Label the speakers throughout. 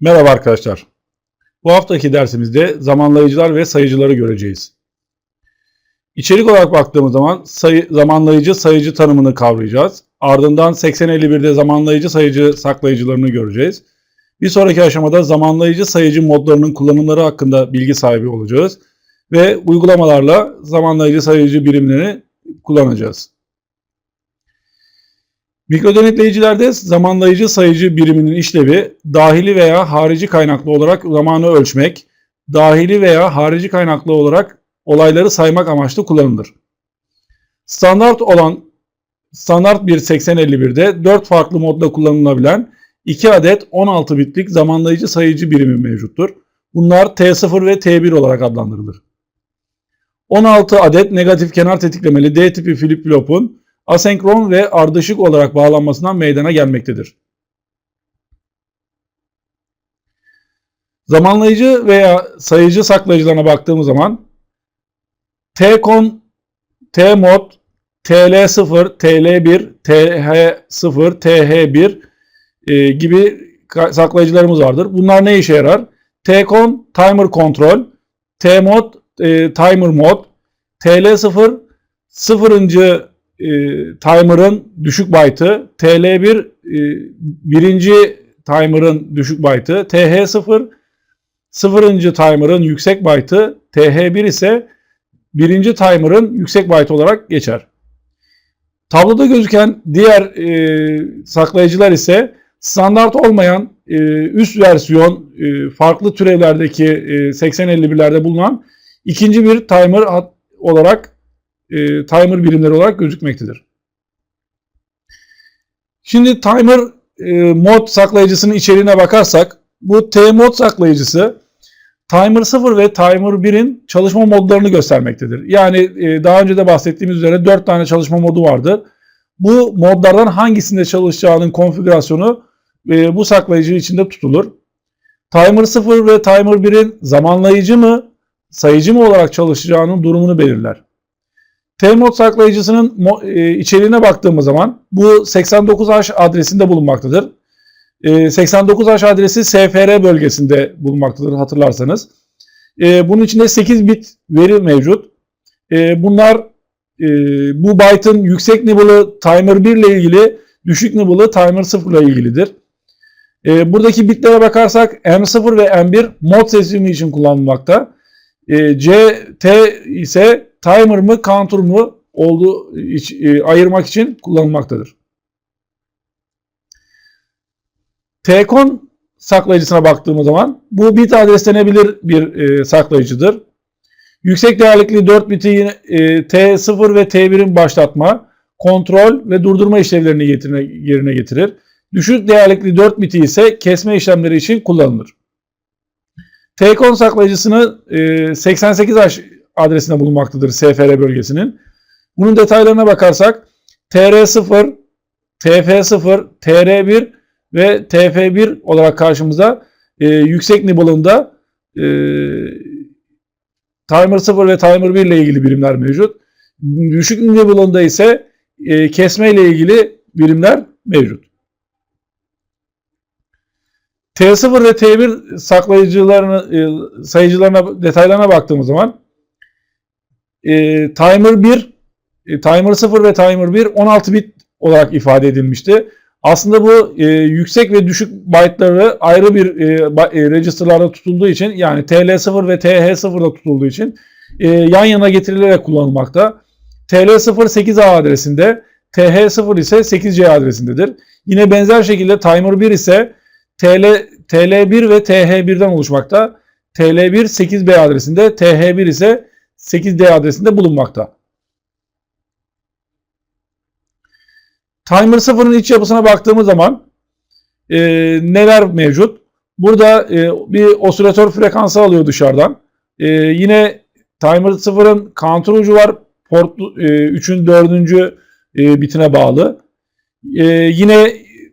Speaker 1: Merhaba arkadaşlar. Bu haftaki dersimizde zamanlayıcılar ve sayıcıları göreceğiz. İçerik olarak baktığımız zaman sayı, zamanlayıcı sayıcı tanımını kavrayacağız. Ardından 8051'de zamanlayıcı sayıcı saklayıcılarını göreceğiz. Bir sonraki aşamada zamanlayıcı sayıcı modlarının kullanımları hakkında bilgi sahibi olacağız. Ve uygulamalarla zamanlayıcı sayıcı birimlerini kullanacağız. Mikrodenetleyicilerde zamanlayıcı sayıcı biriminin işlevi dahili veya harici kaynaklı olarak zamanı ölçmek, dahili veya harici kaynaklı olarak olayları saymak amaçlı kullanılır. Standart olan standart bir 8051'de 4 farklı modda kullanılabilen 2 adet 16 bitlik zamanlayıcı sayıcı birimi mevcuttur. Bunlar T0 ve T1 olarak adlandırılır. 16 adet negatif kenar tetiklemeli D tipi flip flop'un asenkron ve ardışık olarak bağlanmasından meydana gelmektedir. Zamanlayıcı veya sayıcı saklayıcılarına baktığımız zaman T-kon, T-mod, TL0, TL1, TH0, TH1 e, gibi saklayıcılarımız vardır. Bunlar ne işe yarar? T-kon timer kontrol, T-mod e, timer mod, TL0 sıfırıncı e, timer'ın düşük byte'ı, TL1 e, birinci timer'ın düşük byte'ı, TH0 sıfırıncı timer'ın yüksek byte'ı, TH1 ise birinci timer'ın yüksek byte olarak geçer. Tabloda gözüken diğer e, saklayıcılar ise standart olmayan e, üst versiyon e, farklı türevlerdeki e, 8051'lerde bulunan ikinci bir timer olarak e, timer birimleri olarak gözükmektedir. Şimdi timer e, mod saklayıcısının içeriğine bakarsak bu T mod saklayıcısı Timer 0 ve Timer 1'in çalışma modlarını göstermektedir. Yani e, daha önce de bahsettiğimiz üzere 4 tane çalışma modu vardı. Bu modlardan hangisinde çalışacağının konfigürasyonu e, bu saklayıcı içinde tutulur. Timer 0 ve Timer 1'in zamanlayıcı mı, sayıcı mı olarak çalışacağının durumunu belirler. T-mod saklayıcısının e, içeriğine baktığımız zaman bu 89H adresinde bulunmaktadır. 89H adresi SFR bölgesinde bulunmaktadır hatırlarsanız. E, bunun içinde 8 bit veri mevcut. E, bunlar bu byte'ın yüksek nibble'ı timer 1 ile ilgili, düşük nibble'ı timer 0 ile ilgilidir. Buradaki bitlere bakarsak M0 ve M1 mod seçimi için kullanılmakta. C, T ise timer mı counter mı olduğu e, ayırmak için kullanılmaktadır. T-con saklayıcısına baktığımız zaman bu bit adreslenebilir bir e, saklayıcıdır. Yüksek değerlikli 4 biti e, T0 ve T1'in başlatma, kontrol ve durdurma işlevlerini getirine, yerine getirir. Düşük değerlikli 4 biti ise kesme işlemleri için kullanılır. T-con saklayıcısını e, 88H adresinde bulunmaktadır SFR bölgesinin. Bunun detaylarına bakarsak TR0, TF0, TR1 ve TF1 olarak karşımıza e, yüksek nibble'ında e, Timer 0 ve Timer 1 ile ilgili birimler mevcut. Düşük nibble'ında ise e, kesme ile ilgili birimler mevcut. T0 ve T1 saklayıcılarını, e, sayıcılarına, detaylarına baktığımız zaman e, timer 1, e, timer 0 ve timer 1 16 bit olarak ifade edilmişti. Aslında bu e, yüksek ve düşük byte'ları ayrı bir e, e, register'larda tutulduğu için yani TL0 ve TH0'da tutulduğu için e, yan yana getirilerek kullanılmakta. TL0 8A adresinde, TH0 ise 8C adresindedir. Yine benzer şekilde timer 1 ise TL, TL1 ve TH1'den oluşmakta. TL1 8B adresinde, TH1 ise 8D adresinde bulunmakta. Timer 0'ın iç yapısına baktığımız zaman e, neler mevcut? Burada e, bir osilatör frekansı alıyor dışarıdan. E, yine Timer 0'ın counter ucu var. Port e, 3'ün 4. E, bitine bağlı. E, yine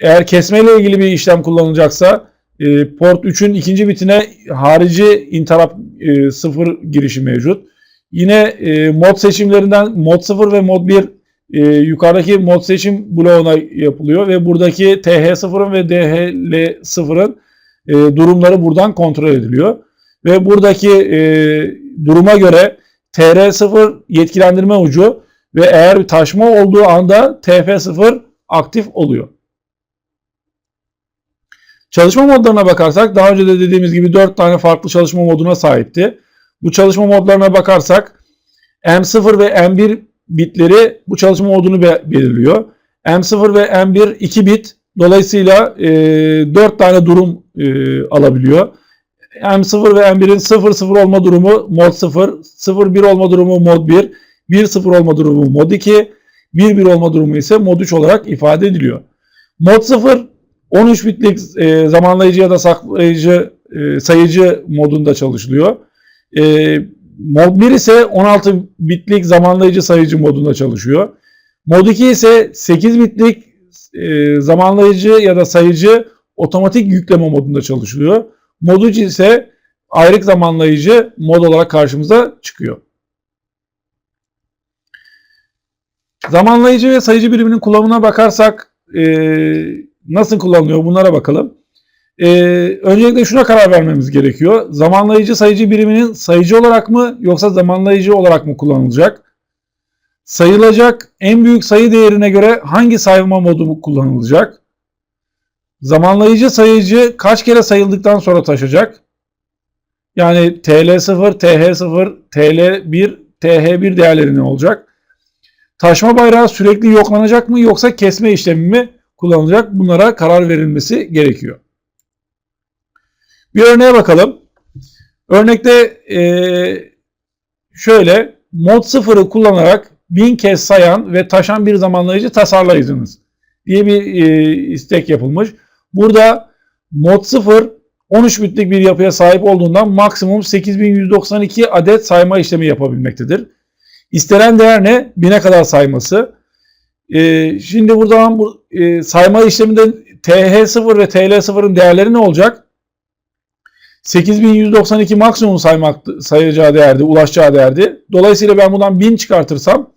Speaker 1: eğer kesme ile ilgili bir işlem kullanılacaksa e, port 3'ün ikinci bitine harici interrupt e, 0 girişi mevcut. Yine e, mod seçimlerinden mod 0 ve mod 1 e, yukarıdaki mod seçim bloğuna yapılıyor ve buradaki TH0'ın ve DHL0'ın e, durumları buradan kontrol ediliyor. Ve buradaki e, duruma göre TR0 yetkilendirme ucu ve eğer bir taşma olduğu anda TF0 aktif oluyor. Çalışma modlarına bakarsak daha önce de dediğimiz gibi 4 tane farklı çalışma moduna sahipti. Bu çalışma modlarına bakarsak M0 ve M1 bitleri bu çalışma modunu belirliyor. M0 ve M1 2 bit dolayısıyla e, 4 tane durum e, alabiliyor. M0 ve M1'in 0-0 olma durumu mod 0, 0-1 olma durumu mod 1, 1-0 olma durumu mod 2, 1-1 olma durumu ise mod 3 olarak ifade ediliyor. Mod 0 13 bitlik e, zamanlayıcı ya da saklayıcı e, sayıcı modunda çalışılıyor. E, mod 1 ise 16 bitlik zamanlayıcı sayıcı modunda çalışıyor. Mod 2 ise 8 bitlik e, zamanlayıcı ya da sayıcı otomatik yükleme modunda çalışılıyor. Mod 3 ise ayrık zamanlayıcı mod olarak karşımıza çıkıyor. Zamanlayıcı ve sayıcı biriminin kullanımına bakarsak e, nasıl kullanılıyor bunlara bakalım. E, öncelikle şuna karar vermemiz gerekiyor. Zamanlayıcı sayıcı biriminin sayıcı olarak mı yoksa zamanlayıcı olarak mı kullanılacak? Sayılacak en büyük sayı değerine göre hangi sayma modu kullanılacak? Zamanlayıcı sayıcı kaç kere sayıldıktan sonra taşacak? Yani TL0, TH0, TL1, TH1 değerleri ne olacak? Taşma bayrağı sürekli yoklanacak mı yoksa kesme işlemi mi kullanılacak? Bunlara karar verilmesi gerekiyor. Bir örneğe bakalım. Örnekte ee, şöyle mod 0'ı kullanarak bin kez sayan ve taşan bir zamanlayıcı tasarlayınız diye bir e, istek yapılmış. Burada mod 0 13 bitlik bir yapıya sahip olduğundan maksimum 8192 adet sayma işlemi yapabilmektedir. İstenen değer ne? 1000'e kadar sayması. Ee, şimdi buradan bu e, sayma işleminde TH0 ve TL0'ın değerleri ne olacak? 8192 maksimum saymak sayacağı değerdi, ulaşacağı değerdi. Dolayısıyla ben bundan 1000 çıkartırsam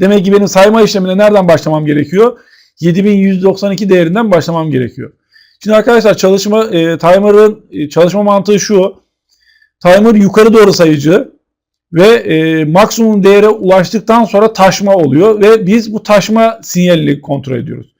Speaker 1: demek ki benim sayma işlemine nereden başlamam gerekiyor? 7192 değerinden başlamam gerekiyor. Şimdi arkadaşlar çalışma e, timer'ın e, çalışma mantığı şu. Timer yukarı doğru sayıcı ve e, maksimum değere ulaştıktan sonra taşma oluyor ve biz bu taşma sinyalini kontrol ediyoruz.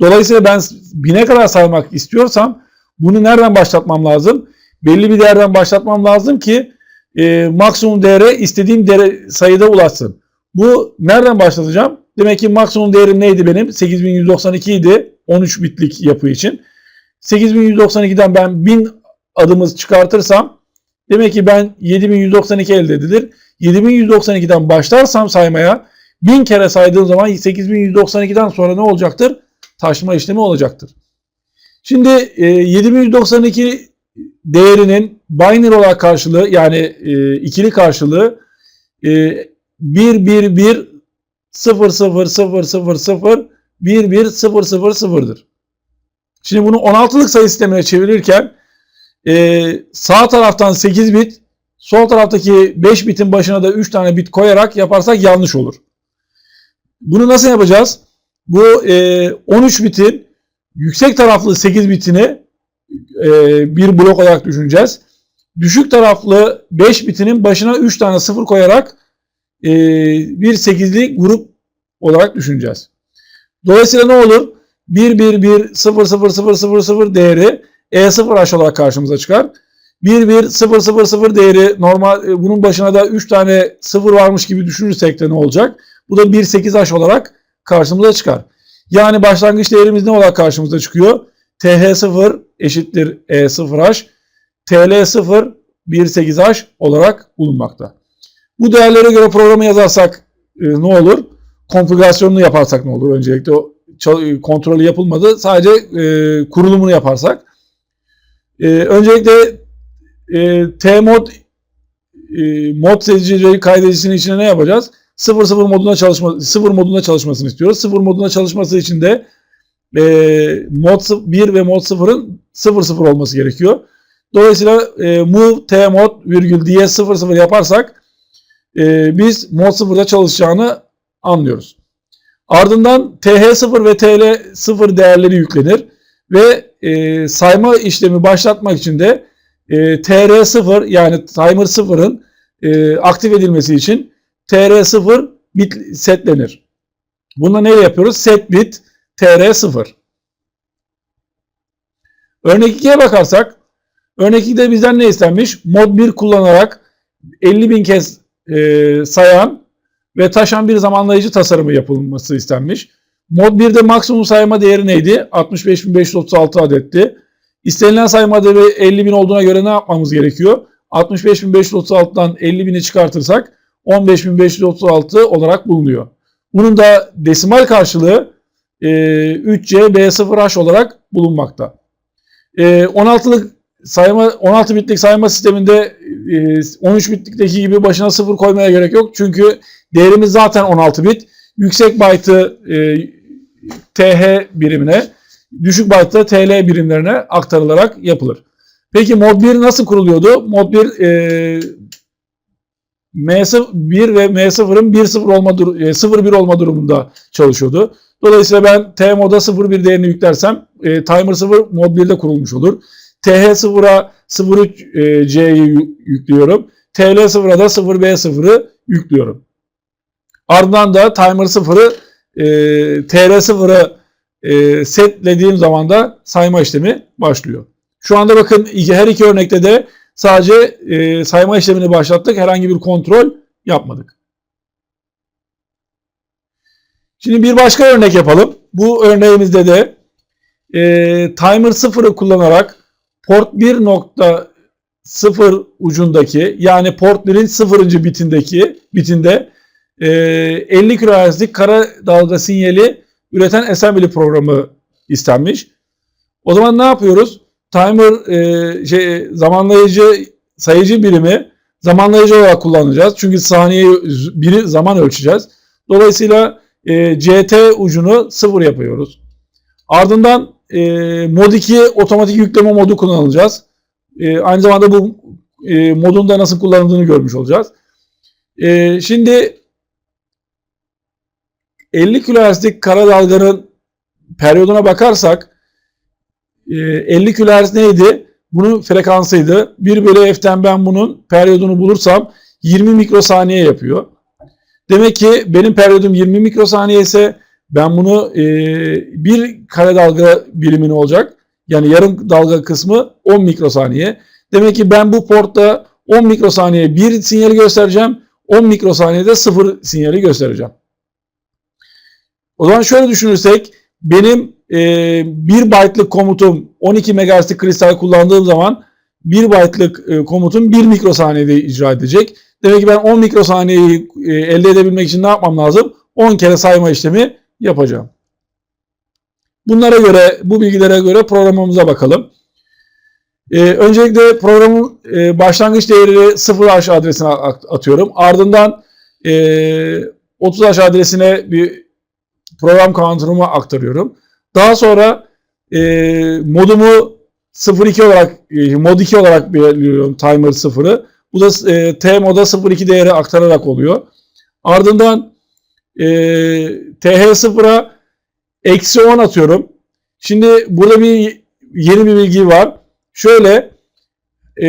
Speaker 1: Dolayısıyla ben bine kadar saymak istiyorsam bunu nereden başlatmam lazım? Belli bir değerden başlatmam lazım ki e, maksimum değere istediğim değere sayıda ulaşsın. Bu nereden başlatacağım? Demek ki maksimum değerim neydi benim? 8192 idi 13 bitlik yapı için. 8192'den ben 1000 adımız çıkartırsam demek ki ben 7192 elde edilir. 7192'den başlarsam saymaya 1000 kere saydığım zaman 8192'den sonra ne olacaktır? Taşıma işlemi olacaktır. Şimdi e, 7192 değerinin binary olarak karşılığı yani e, ikili karşılığı e, 1 1 1 0 0 0 0 0 1 1 0 0 0'dır. Şimdi bunu 16'lık sayı sistemine çevirirken e, sağ taraftan 8 bit, sol taraftaki 5 bitin başına da 3 tane bit koyarak yaparsak yanlış olur. Bunu nasıl yapacağız? Bu e, 13 bitin yüksek taraflı 8 bitini e, bir blok olarak düşüneceğiz. Düşük taraflı 5 bitinin başına 3 tane 0 koyarak e, bir 8'li grup olarak düşüneceğiz. Dolayısıyla ne olur? 1 1 1 0 0 0 0 0 değeri E0H olarak karşımıza çıkar. 1 1 0 0 0 değeri normal e, bunun başına da 3 tane 0 varmış gibi düşünürsek de ne olacak? Bu da 1 8H olarak karşımıza çıkar. Yani başlangıç değerimiz ne olarak karşımıza çıkıyor? TH0 eşittir E0H. TL0 18H olarak bulunmakta. Bu değerlere göre programı yazarsak e, ne olur? Konfigürasyonunu yaparsak ne olur? Öncelikle o kontrolü yapılmadı. Sadece e, kurulumunu yaparsak. E, öncelikle e, T-mod e, mod seçicileri kaydedicisinin içine ne yapacağız? 00 moduna çalışma 0 modunda çalışmasını istiyoruz. 0 modunda çalışması için de e, mod 1 ve mod 0'ın 00 olması gerekiyor. Dolayısıyla e, move t mod virgül diye 00 yaparsak e, biz mod 0'da çalışacağını anlıyoruz. Ardından TH0 ve TL0 değerleri yüklenir ve e, sayma işlemi başlatmak için de e, TR0 yani timer 0'ın e, aktif edilmesi için TR0 bit setlenir. Bunda neyle yapıyoruz? Set bit TR0. Örnek 2'ye bakarsak örnek 2'de bizden ne istenmiş? Mod 1 kullanarak 50 bin kez e, sayan ve taşan bir zamanlayıcı tasarımı yapılması istenmiş. Mod 1'de maksimum sayma değeri neydi? 65.536 adetti. İstenilen sayma değeri 50.000 olduğuna göre ne yapmamız gerekiyor? 65.536'dan 50.000'i çıkartırsak 15.536 olarak bulunuyor. Bunun da desimal karşılığı e, 3C-B0H olarak bulunmakta. E, 16'lık sayma 16 bitlik sayma sisteminde e, 13 bitlikteki gibi başına 0 koymaya gerek yok. Çünkü değerimiz zaten 16 bit. Yüksek byte'ı e, TH birimine, düşük byte'ı TL birimlerine aktarılarak yapılır. Peki mod 1 nasıl kuruluyordu? Mod 1 e, M1 ve M0'ın 1-0 olma, 0-1 olma durumunda çalışıyordu. Dolayısıyla ben T moda 0-1 değerini yüklersem e, timer 0 mod 1'de kurulmuş olur. TH0'a 03C'yi yüklüyorum. TL0'a da 0B0'ı yüklüyorum. Ardından da timer 0'ı e, TR0'ı e, setlediğim zaman da sayma işlemi başlıyor. Şu anda bakın her iki örnekte de sadece e, sayma işlemini başlattık. Herhangi bir kontrol yapmadık. Şimdi bir başka örnek yapalım. Bu örneğimizde de e, timer 0'ı kullanarak port 1.0 ucundaki yani port 1'in 0. bitindeki bitinde e, 50 kHz'lik kara dalga sinyali üreten assembly programı istenmiş. O zaman ne yapıyoruz? Timer e, şey zamanlayıcı sayıcı birimi zamanlayıcı olarak kullanacağız. Çünkü saniye biri zaman ölçeceğiz. Dolayısıyla e, CT ucunu sıfır yapıyoruz. Ardından e, mod 2 otomatik yükleme modu kullanacağız. E, aynı zamanda bu e, modun da nasıl kullanıldığını görmüş olacağız. E, şimdi 50 kHz'lik kara dalganın periyoduna bakarsak 50 e, kHz neydi? Bunun frekansıydı. 1 bölü f'ten ben bunun periyodunu bulursam 20 mikrosaniye yapıyor. Demek ki benim periyodum 20 mikrosaniye ise ben bunu e, bir kare dalga birimini olacak. Yani yarım dalga kısmı 10 mikrosaniye. Demek ki ben bu portta 10 mikrosaniye bir sinyali göstereceğim. 10 mikrosaniyede sıfır sinyali göstereceğim. O zaman şöyle düşünürsek benim e, 1 byte'lık komutum 12 MHz'lik kristal kullandığım zaman 1 byte'lık e, komutum 1 mikrosaniyede icra edecek. Demek ki ben 10 mikrosaniyeyi e, elde edebilmek için ne yapmam lazım? 10 kere sayma işlemi yapacağım. Bunlara göre, bu bilgilere göre programımıza bakalım. Ee, öncelikle programın e, başlangıç değeri 0h adresine atıyorum. Ardından e, 30h adresine bir program counter'ımı aktarıyorum. Daha sonra e, modumu 02 olarak, e, mod 2 olarak belirliyorum timer 0'ı. Bu da e, T moda 02 değeri aktararak oluyor. Ardından e, TH0'a eksi 10 atıyorum. Şimdi burada bir yeni bir bilgi var. Şöyle e,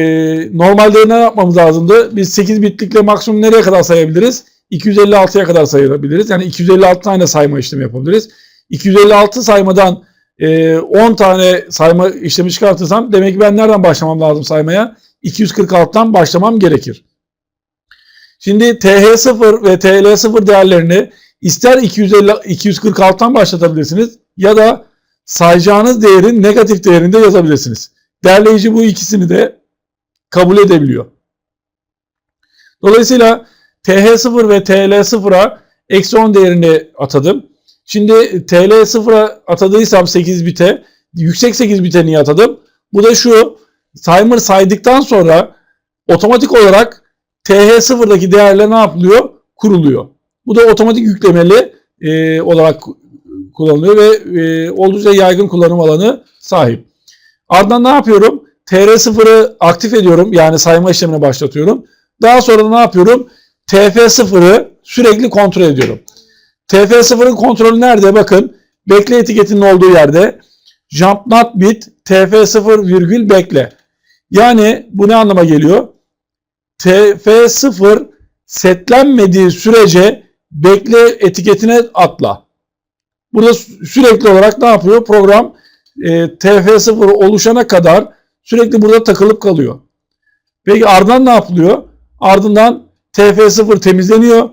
Speaker 1: normalde ne yapmamız lazımdı? Biz 8 bitlikle maksimum nereye kadar sayabiliriz? 256'ya kadar sayabiliriz. Yani 256 tane sayma işlemi yapabiliriz. 256 saymadan e, 10 tane sayma işlemi çıkartırsam demek ki ben nereden başlamam lazım saymaya? 246'tan başlamam gerekir. Şimdi TH0 ve TL0 değerlerini ister 250, 246'tan başlatabilirsiniz ya da sayacağınız değerin negatif değerinde yazabilirsiniz. Derleyici bu ikisini de kabul edebiliyor. Dolayısıyla TH0 ve TL0'a eksi 10 değerini atadım. Şimdi TL0'a atadıysam 8 bite, yüksek 8 bite niye atadım? Bu da şu, timer saydıktan sonra otomatik olarak TH0'daki değerler ne yapılıyor? Kuruluyor. Bu da otomatik yüklemeli e, olarak kullanılıyor ve e, oldukça yaygın kullanım alanı sahip. Ardından ne yapıyorum? TR0'ı aktif ediyorum. Yani sayma işlemine başlatıyorum. Daha sonra ne yapıyorum? TF0'ı sürekli kontrol ediyorum. TF0'ın kontrolü nerede? Bakın bekle etiketinin olduğu yerde jump not bit tf0 virgül bekle. Yani bu ne anlama geliyor? tf0 setlenmediği sürece bekle etiketine atla. Burada sü- sürekli olarak ne yapıyor? Program e, tf0 oluşana kadar sürekli burada takılıp kalıyor. Peki ardından ne yapılıyor? Ardından tf0 temizleniyor.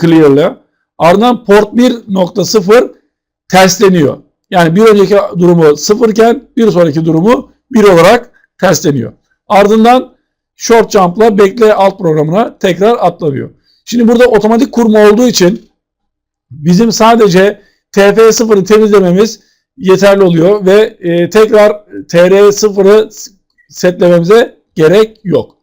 Speaker 1: Clear'la. Ardından port 1.0 tersleniyor. Yani bir önceki durumu sıfırken bir sonraki durumu 1 olarak tersleniyor. Ardından short jump'la bekle alt programına tekrar atlanıyor. Şimdi burada otomatik kurma olduğu için bizim sadece TF0'ı temizlememiz yeterli oluyor ve e, tekrar TR0'ı setlememize gerek yok.